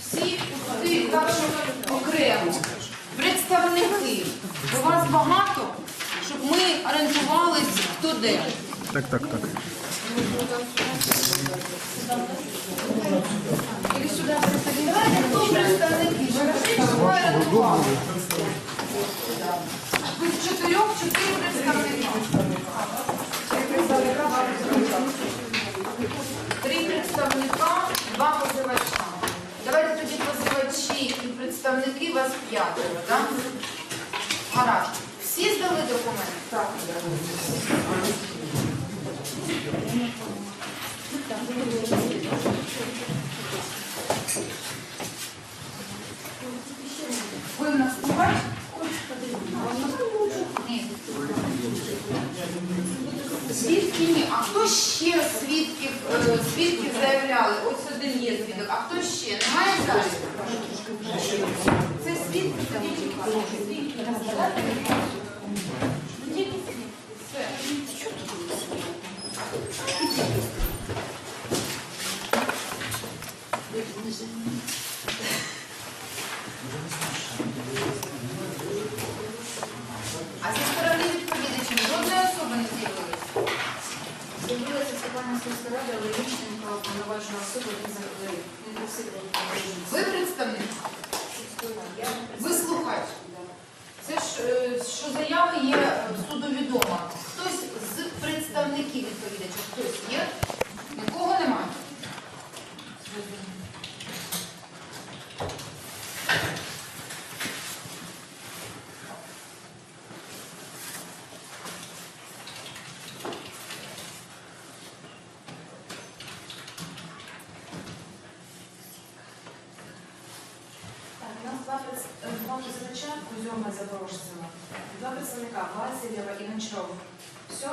Всі ти кажуть окремо. Представники. У вас багато, щоб ми орієнтувалися, хто де. Так, так, так. Или сюди представники. Давайте хто представники? Ми орієнтувалися. Ви з чотирьох чотири представники. Три представника, два позивача. Давайте тоді позивачі і представники вас п'ятеро, так? Гаразд. Всі здали документи? Так. Ви в нас співач? Ні. Свідки ні. А хто ще свідків, е, свідків заявляли? Ось один є свідок. А хто ще? Немає зараз? Це свідки тоді Все. А зі сторони відповідачів жодної особи не з'явилось? З'явилася Світлана сільська рада, але Ліченко, повноважена особа, він заговорив. Ви представник? Я Ви слухач? Це ж е, є судовідома. суду відома. Хтось з представників відповідачів, хтось є? Нікого немає? Так, нас два, е, два Кузьома Запорожцева. Два представника, Васильєва і Гончаров. Все?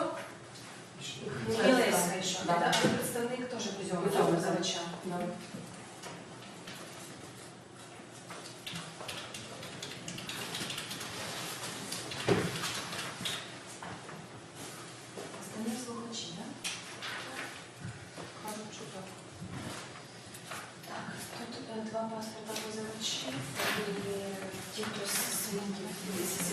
Хмілевська ще. Да. Представник теж Кузьома, два just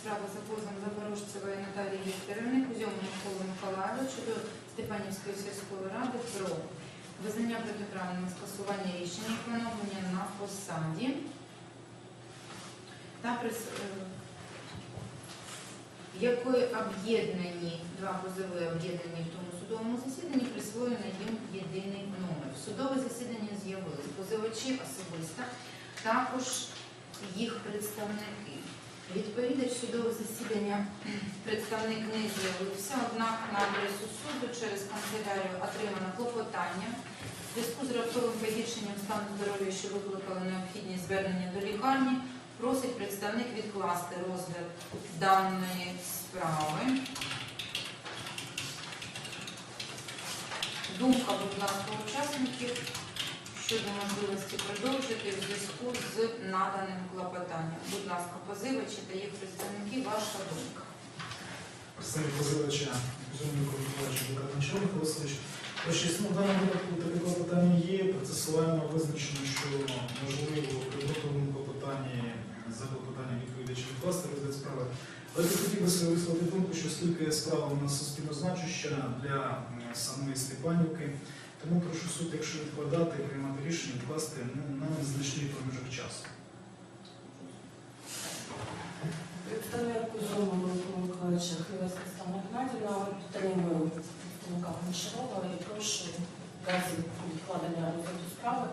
справа за позовом Запорожцевої Наталії Вікторівни, Кузьому Миколи Миколаєвича до Степанівської сільської ради про визнання протиправним скасування рішення поновлення на посаді та прис... е, якої об'єднані два позови об'єднані в тому судовому засіданні, присвоєно їм єдиний номер. Судове засідання з'явились позивачі особисто, також їх представники. Відповідач судового засідання представник не з'явився, однак на адресу суду через канцелярію отримано клопотання. В зв'язку з раптовим погіршенням стану здоров'я, що викликало необхідність звернення до лікарні, просить представник відкласти розгляд даної справи. Думка, будь ласка, учасників щодо можливості продовжити в зв'язку з наданим клопотанням. Будь ласка, позивачі та їх представники, ваша думка. Представник позивача Кузьменко Миколаївич Адвокат Гончаров Микола Васильович. Ну, в даному випадку таке клопотання є, процесуально визначено, що можливо при готовому клопотанні за клопотанням відповідача відкласти розгляд справи. Але я хотів би висловити думку, що оскільки справа у нас суспільно значуща для самої Степанівки, тому прошу суд, якщо відкладати, приймати рішення, відкласти ну, на незначний проміжок часу. Представник Кузьома Микола Миколаївича Хилась представник Надіна, підтримую представника Гончарова і прошу в разі відкладення розгляду справи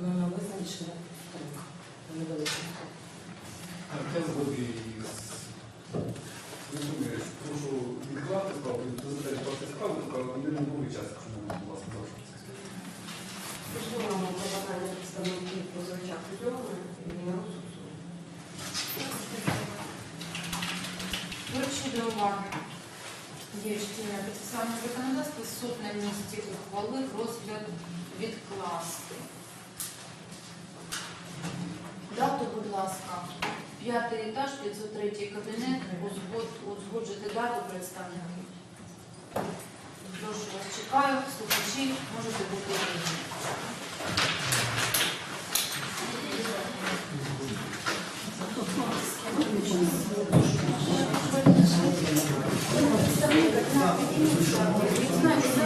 на визначення підтримка невеличкого. Я згодний з Розумію, прошу відкласти справу, не були час, якщо не будь ласка, залишитися. Послухаємо клопотання представників позивача Кузьоми і Мінерусу. Уваги діючі чинне процесуальне законодавство, суд на місці ухвалив розгляд відкласти. Дату, будь ласка, п'ятий етаж, 503 кабінет, узгод- узгоджити дату представників. Прошу вас, чекаю, слухачі, можете бути знаю,